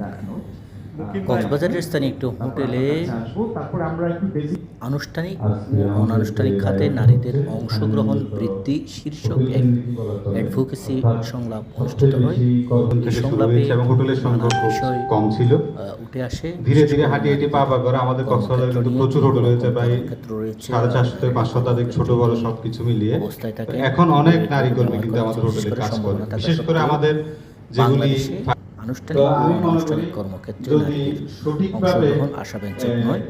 that কক্সবাজারের স্থানীয় একটি হোটেলে তারপর আমরা একটু বেসিক আনুষ্ঠানিক অনানুষ্ঠানিক খাতে নারীদের অংশগ্রহণ বৃদ্ধি শীর্ষক এক অ্যাডভোকেসি সংলাপ অনুষ্ঠিত হয়। সংলাপে হোটেলের সংখ্যা বিষয় কম ছিল। উঠে আসে। ধীরে ধীরে হাঁটি হাঁটি পা পা করে আমাদের কক্সবাজারে কিন্তু প্রচুর হোটেল হয়েছে প্রায় সাড়ে চারশো থেকে পাঁচ শতাধিক ছোট বড় সবকিছু মিলিয়ে অবস্থায় থাকে। এখন অনেক নারী কর্মী কিন্তু আমাদের হোটেলে কাজ করে বিশেষ করে আমাদের যেগুলি বাংলাদেশে আনুষ্ঠানিক কর্মক্ষেত্রে নারীদের অংশগ্রহণ আশাব্যঞ্জক নয়।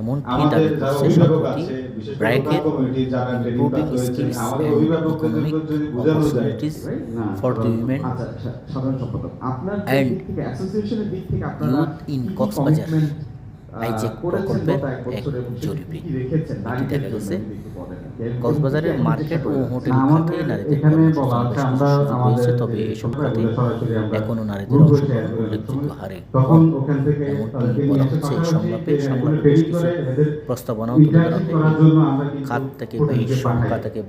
এমন এমনটি আমাদের দাবি করছে সম্প্রতি ব্র্যাকের improving skills and economic opportunities for the women and youth কি কক্সবাজার করেছেন প্রকল্পের এক জরিপে। এটি দেখা গেছে কক্সবাজারের মার্কেট ও হোটেল খাতে নারীদের রয়েছে তবে এসব খাতে থেকে সরাসরি আমরা এখনও নারীদের অংশগ্রহণ উল্লেখযোগ্য হারে নিয়ে। বলা হচ্ছে সংলাপে সংলাপে বেশ কিছু প্রস্তাবনাও তুলে ধরা খাত থেকে ব্যয়ী শঙ্কা পাঠাই। থেকে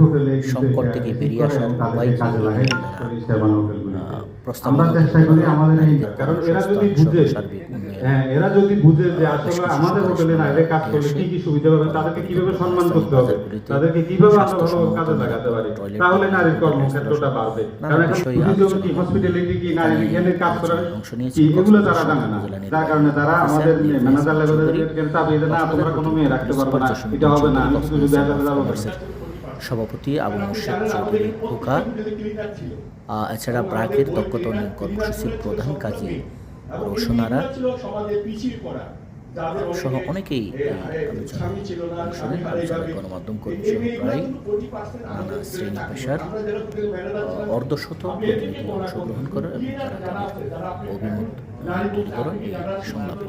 হোটেলে কিন্তু সংকট থেকে বেরিয়ে আসার প্রস্তাবনা এই সার্বিক উন্নয়ন যে আসলে আমাদের হোটেলে না এদের কাজ করলে কি কি সুবিধা পাবে তাদেরকে কীভাবে সম্মান করতে হবে তাদেরকে কীভাবে আমরা ভালো কাজে লাগাতে পারি? তাহলে নারীর কর্মক্ষেত্রটা বাড়বে। কারণ এখন কি হসপিটালিটি কি নারী এখানে কাজ করা কি এগুলো তারা জানে না। যার কারণে তারা আমাদের ম্যানেজার লেভেলের চাপিয়ে না তোমরা কোনো মেয়ে রাখতে পারবে না এটা হবে না আমি শুধু দেখা যাব। সভাপতি আবু মুর্শিদ চৌধুরী খোকা এছাড়া ব্রাকের দক্ষতা কর্মসূচির প্রধান কাজী রোশনারা সহ অনেকেই গণমাধ্যম কর্মী সহ প্রায় নানা শ্রেণি পেশার অর্ধশত প্রতিনিধি অংশগ্রহণ করে এবং তারা তাদের অভিমত আহ, তুলে ধরেন এই সংলাপে